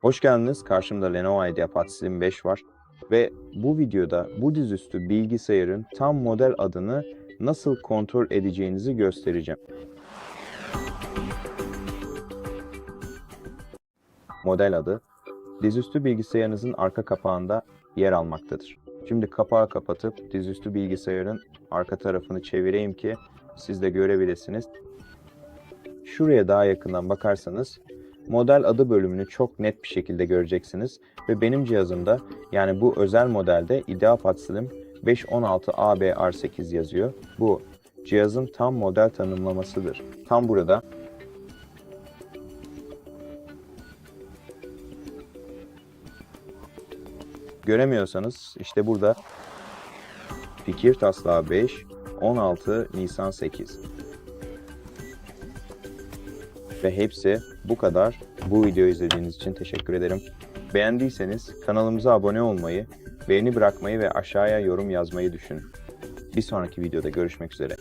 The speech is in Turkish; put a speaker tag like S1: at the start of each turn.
S1: Hoş geldiniz. Karşımda Lenovo IdeaPad Slim 5 var. Ve bu videoda bu dizüstü bilgisayarın tam model adını nasıl kontrol edeceğinizi göstereceğim. Model adı dizüstü bilgisayarınızın arka kapağında yer almaktadır. Şimdi kapağı kapatıp dizüstü bilgisayarın arka tarafını çevireyim ki siz de görebilirsiniz. Şuraya daha yakından bakarsanız model adı bölümünü çok net bir şekilde göreceksiniz ve benim cihazımda yani bu özel modelde IdeaPad Slim 516ABR8 yazıyor. Bu cihazın tam model tanımlamasıdır. Tam burada göremiyorsanız işte burada Fikir Taslağı 5 16 Nisan 8 ve hepsi bu kadar. Bu videoyu izlediğiniz için teşekkür ederim. Beğendiyseniz kanalımıza abone olmayı, beğeni bırakmayı ve aşağıya yorum yazmayı düşünün. Bir sonraki videoda görüşmek üzere.